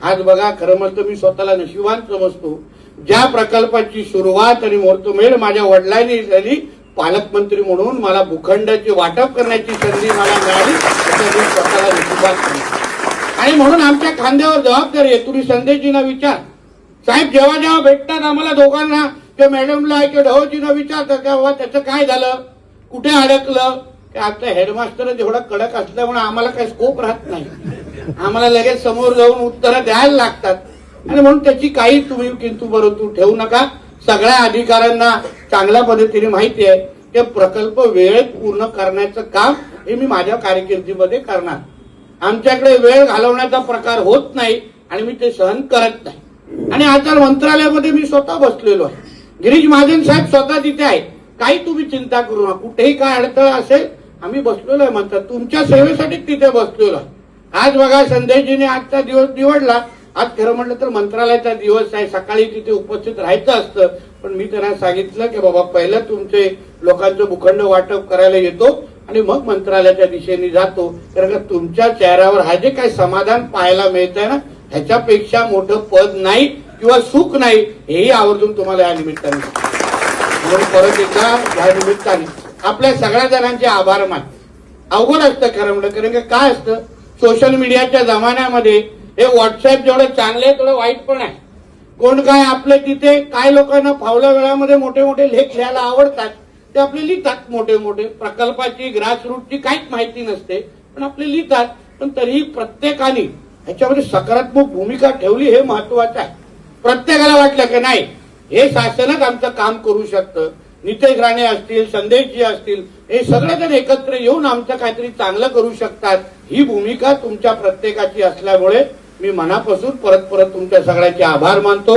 आज बघा खरं म्हणतो मी स्वतःला नशिबान समजतो. ज्या प्रकल्पाची सुरुवात आणि मुहूर्तमेळ माझ्या वडिलांनी झाली पालकमंत्री म्हणून मला भूखंडाची वाटप करण्याची संधी मला मिळाली मी स्वतःला नशिबान समजतो. आणि म्हणून आमच्या खांद्यावर जबाबदारी आहे. तुम्ही संदेशजींना विचार. साहेब जेव्हा जेव्हा भेटतात आम्हाला दोघांना किंवा मॅडमला किंवा ढवजींना विचारतात का बाबा त्याचं काय झालं? कुठे अडकलं? की आमचा हेडमास्टर जेवढा कडक असल्यामुळे आम्हाला काही स्कोप राहत नाही. आम्हाला लगेच समोर जाऊन उत्तरं द्यायला लागतात. आणि म्हणून त्याची काही तुम्ही किंतु बरोबर ठेवू नका. सगळ्या अधिकाऱ्यांना चांगल्या पद्धतीने माहिती आहे. ते प्रकल्प वेळेत पूर्ण करण्याचं काम हे मी माझ्या कारकिर्दीमध्ये करणार. आमच्याकडे वेळ घालवण्याचा प्रकार होत नाही आणि मी ते सहन करत नाही. आणि आता मंत्रालयामध्ये मी स्वतः बसलेलो आहे. गिरीश महाजन साहेब स्वतः तिथे आहे काही तुम्ही चिंता करू नका. कुठेही काय अडथळा असेल आम्ही बसलेलो आहे. म्हणतात तुमच्या सेवेसाठी तिथे बसलेलो आहे. आज बघा संध्याजीने आजचा दिवस निवडला. आज खरं म्हटलं तर मंत्रालयाचा दिवस आहे. सकाळी तिथे उपस्थित राहायचं असतं. पण मी त्यांना सांगितलं की बाबा पहिलं तुमचे लोकांचं भूखंड वाटप करायला येतो आणि मग मंत्रालयाच्या दिशेने जातो. कारण का तुमच्या चेहऱ्यावर हा जे काही समाधान पाहायला मिळतंय ना ह्याच्यापेक्षा मोठं पद नाही किंवा सुख नाही हेही आवर्जून तुम्हाला या निमित्ताने म्हणून परत एकदा या निमित्ताने आपल्या सगळ्या जणांचे आभार मान अवघड असतं खरं म्हणलं कारण काय असतं? सोशल मीडियाच्या जमान्यामध्ये हे व्हॉट्सअप जेवढं चांगलं आहे तेवढं वाईट पण आहे. कोण काय आपले तिथे काय लोकांना फावल्या वेळामध्ये मोठे मोठे लेख लिहायला आवडतात ते आपले लिहितात मोठे मोठे प्रकल्पाची ग्रासरूटची काहीच माहिती नसते पण आपले लिहितात. पण तरीही प्रत्येकाने ह्याच्यामध्ये सकारात्मक भूमिका ठेवली हे महत्वाचं आहे. प्रत्येकाला वाटलं की नाही हे शासनच आमचं काम करू शकतं. नितेश राणे असतील संदेशजी असतील हे सगळेजण एकत्र येऊन आमचं काहीतरी चांगलं करू शकतात. ही भूमिका तुमच्या प्रत्येकाची असल्यामुळे मी मनापासून परत परत तुमच्या सगळ्यांचे आभार मानतो.